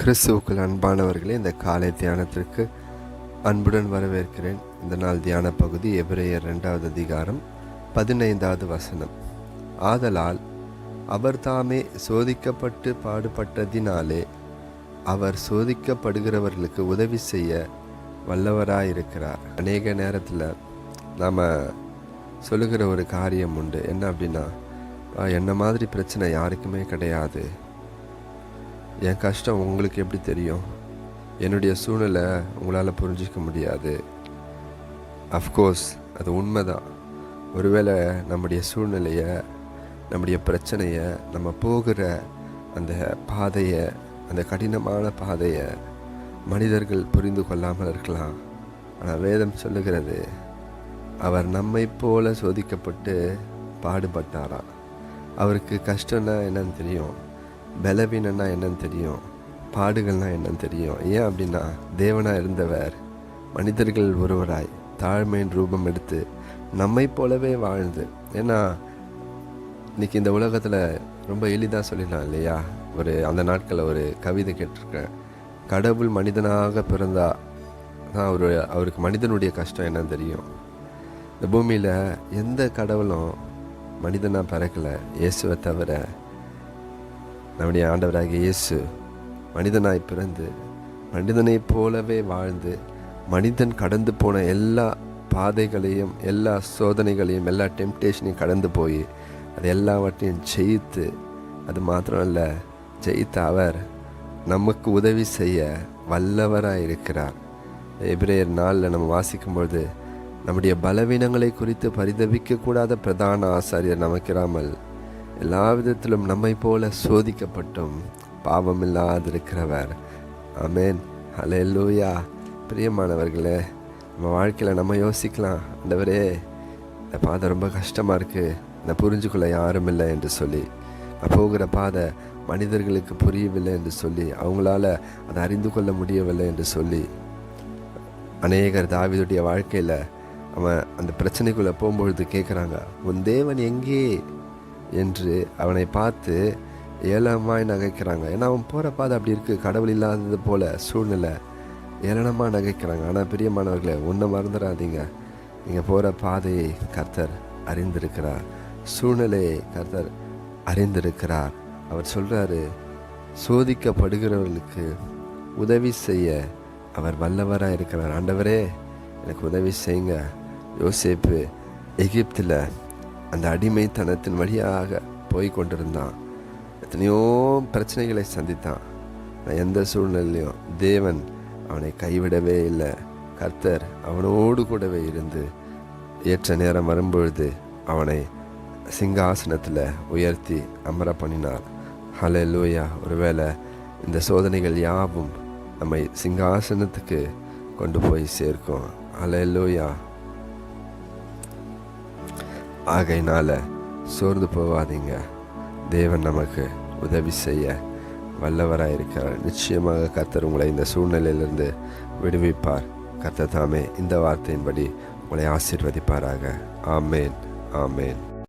கிறிஸ்துவுக்குள் அன்பானவர்களே இந்த காலை தியானத்திற்கு அன்புடன் வரவேற்கிறேன். இந்த நாள் தியான பகுதி எபிரேயர் ரெண்டாவது அதிகாரம் பதினைந்தாவது வசனம். ஆதலால் அவர் தாமே சோதிக்கப்பட்டு பாடுபட்டதினாலே அவர் சோதிக்கப்படுகிறவர்களுக்கு உதவி செய்ய வல்லவராயிருக்கிறார். அநேக நேரத்தில் நாம் சொல்லுகிற ஒரு காரியம் உண்டு. என்ன அப்படின்னா என்ன மாதிரி பிரச்சனை யாருக்குமே கிடையாது. என் கஷ்டம் உங்களுக்கு எப்படி தெரியும்? என்னுடைய சூழ்நிலை உங்களால் புரிஞ்சிக்க முடியாது. அஃப்கோர்ஸ் அது உண்மைதான். ஒருவேளை நம்முடைய சூழ்நிலையை நம்முடைய பிரச்சனையை நம்ம போகிற அந்த பாதையை அந்த கடினமான பாதையை மனிதர்கள் புரிந்து கொள்ளாமல் இருக்கலாம். ஆனால் வேதம் சொல்லுகிறது அவர் நம்மை போல சோதிக்கப்பட்டு பாடுபட்டாராம் அவருக்கு கஷ்டம்னா என்னன்னு தெரியும். பலவீனம்னா என்னன்னு தெரியும். பாடுகள்னா என்னன்னு தெரியும். ஏன் அப்படின்னா தேவனாக இருந்தவர். மனிதர்கள் ஒருவராய் தாழ்மையின் ரூபம் எடுத்து நம்மைப் போலவே வாழ்ந்து. ஏன்னா இன்றைக்கி இந்த உலகத்தில் ரொம்ப எளிதாக சொல்லிடலாம் இல்லையா? ஒரு அந்த நாட்களில் ஒரு கவிதை கேட்டிருக்கேன். கடவுள் மனிதனாக பிறந்தா தான் அவரு அவருக்கு மனிதனுடைய கஷ்டம் என்னன்னு தெரியும். இந்த பூமியில் எந்த கடவுளும் மனிதனாக பிறக்கல. இயேசுவை தவிர நம்முடைய ஆண்டவராகிய இயேசு மனிதனாய் பிறந்து மனிதனைப் போலவே வாழ்ந்து மனிதன் கடந்து போன எல்லா பாதைகளையும் எல்லா சோதனைகளையும் எல்லா டெம்டேஷனையும் கடந்து போய் அது எல்லாவற்றையும் ஜெயித்து அது மாத்திரம் அல்ல ஜெயித்த அவர் நமக்கு உதவி செய்ய வல்லவராக இருக்கிறார். எபிரேயர் நாளில் நம்ம வாசிக்கும்பொழுது நம்முடைய பலவீனங்களை குறித்து பரிதவிக்கக்கூடாத பிரதான ஆசாரியர் நமக்கிராமல் எல்லா விதத்திலும் நம்மை போல சோதிக்கப்பட்டும் பாவமில்லாதிருக்கிறவர். ஆமென். லூயா பிரியமானவர்களே நம்ம வாழ்க்கையில் நம்ம யோசிக்கலாம். அந்தவரே இந்த பாதை ரொம்ப கஷ்டமாக இருக்குது என்னை புரிஞ்சுக்கொள்ள யாரும் இல்லை என்று சொல்லி நான் போகிற பாதை மனிதர்களுக்கு புரியவில்லை என்று சொல்லி அவங்களால அதை அறிந்து கொள்ள முடியவில்லை என்று சொல்லி அநேகர் தாவிதுடைய வாழ்க்கையில் அவன் அந்த பிரச்சனைக்குள்ளே போகும்பொழுது கேட்குறாங்க உன் தேவன் எங்கே? என்று அவனை பார்த்து ஏளனமாய் நகைக்கிறாங்க. ஏன்னா அவன் போகிற பாதை அப்படி இருக்குது கடவுள் இல்லாதது போல் சூழ்நிலை. ஏளனமாக நகைக்கிறாங்க. ஆனால் பிரியமானவர்களே ஒன்றை மறந்துடாதீங்க. நீங்கள் போகிற பாதையை கர்த்தர் அறிந்திருக்கிறார். சூழ்நிலையை கர்த்தர் அறிந்திருக்கிறார். அவர் சொல்கிறாரு சோதிக்கப்படுகிறவர்களுக்கு உதவி செய்ய அவர் வல்லவராக இருக்கிறார். ஆண்டவரே எனக்கு உதவி செய்யுங்க. யோசேப்பு எகிப்தில் அந்த அடிமைத்தனத்தின் வழியாக போய் கொண்டிருந்தான். எத்தனையோ பிரச்சனைகளை சந்தித்தான். நான் எந்த சூழ்நிலையிலையும் தேவன் அவனை கைவிடவே இல்லை. கர்த்தர் அவனோடு கூடவே இருந்து ஏற்ற நேரம் வரும்பொழுது அவனை சிங்காசனத்தில் உயர்த்தி அமர பண்ணினார் ஹலே லூயா ஒருவேளை இந்த சோதனைகள் யாவும் நம்மை சிங்காசனத்துக்கு கொண்டு போய் சேர்க்கும். ஹலே லூயா ஆகையினால் சோர்ந்து போகாதீங்க. தேவன் நமக்கு உதவி செய்ய வல்லவராக இருக்கிறார். நிச்சயமாக கர்த்தர் உங்களை இந்த சூழ்நிலையிலிருந்து விடுவிப்பார். கர்த்தர் தாமே இந்த வார்த்தையின்படி உங்களை ஆசிர்வதிப்பாராக. ஆமேன். ஆமேன்.